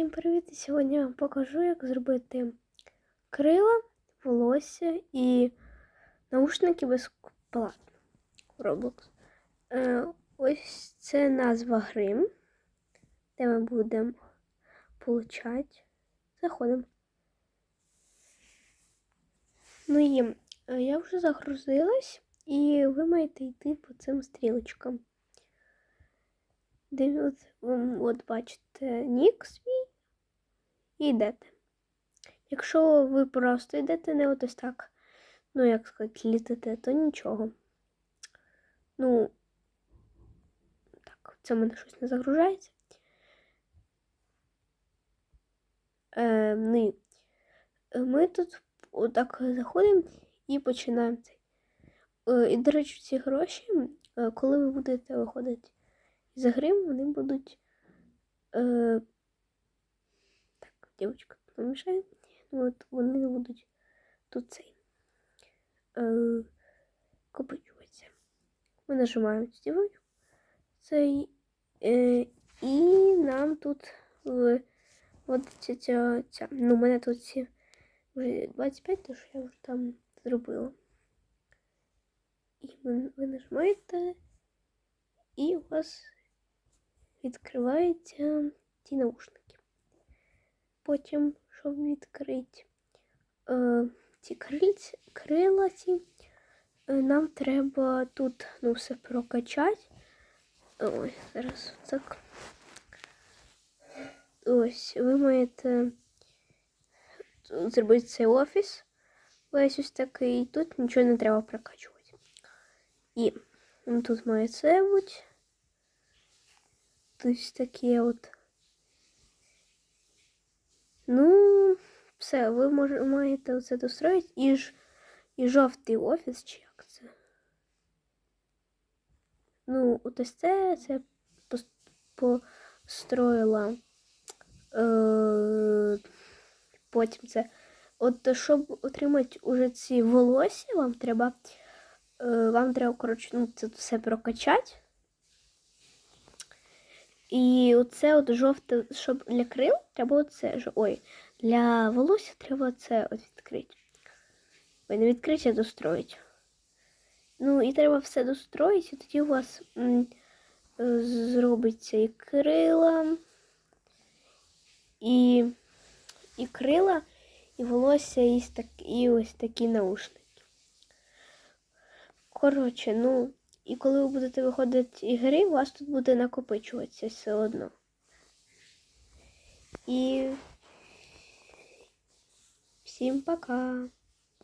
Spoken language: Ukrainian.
Всім привіт! І Сьогодні я вам покажу, як зробити крила, волосся і наушники безплатно Roblox. Е, ось це назва гри, де ми будемо получати. Заходимо. Ну і е, я вже загрузилась, і ви маєте йти по цим стрілочкам. Де от, бачите нік свій і йдете. Якщо ви просто йдете не от ось так, ну як сказати, літите, то нічого. Ну, так, це в мене щось не загружається. Е, ну, ми тут отак заходимо і починаємо цей. Е, і, до речі, ці гроші, е, коли ви будете виходити з гри, вони будуть. Е, дівчинка помішає. От вони будуть тут цей е, копичуватися. Ми нажимаємо цю. Цей, е, і нам тут вводиться ця, ця. Ну, у мене тут ці вже 25, тому що я вже там зробила. І ви, ви нажимаєте, і у вас відкриваються ті наушники. Потім, щоб відкрити е, ці крильці, крила, ці, е, нам треба тут ну, все прокачати. Ой, зараз так. Ось, ви маєте зробити цей офіс. Весь ось такий. і Тут нічого не треба прокачувати. І тут має це бути. Ось таке от. Ну, все, ви може, маєте оце достроїти і ж і жовтий офіс, чи як це. Ну, от ось це, це построїла. Е, потім це. От щоб отримати уже ці волосся, вам треба. Е, вам треба, коротше, ну, це все прокачати. І оце от жовте, щоб для крил треба оце. Ой, для волосся треба це от відкрити. Ой, не відкрити, а достроїти. Ну, і треба все достроїти, і тоді у вас м, е, зробиться і крила, і, і крила, і волосся, і, і ось такі наушники. Коротше, ну. І коли ви будете виходити ігри, у вас тут буде накопичуватися все одно. І всім пока!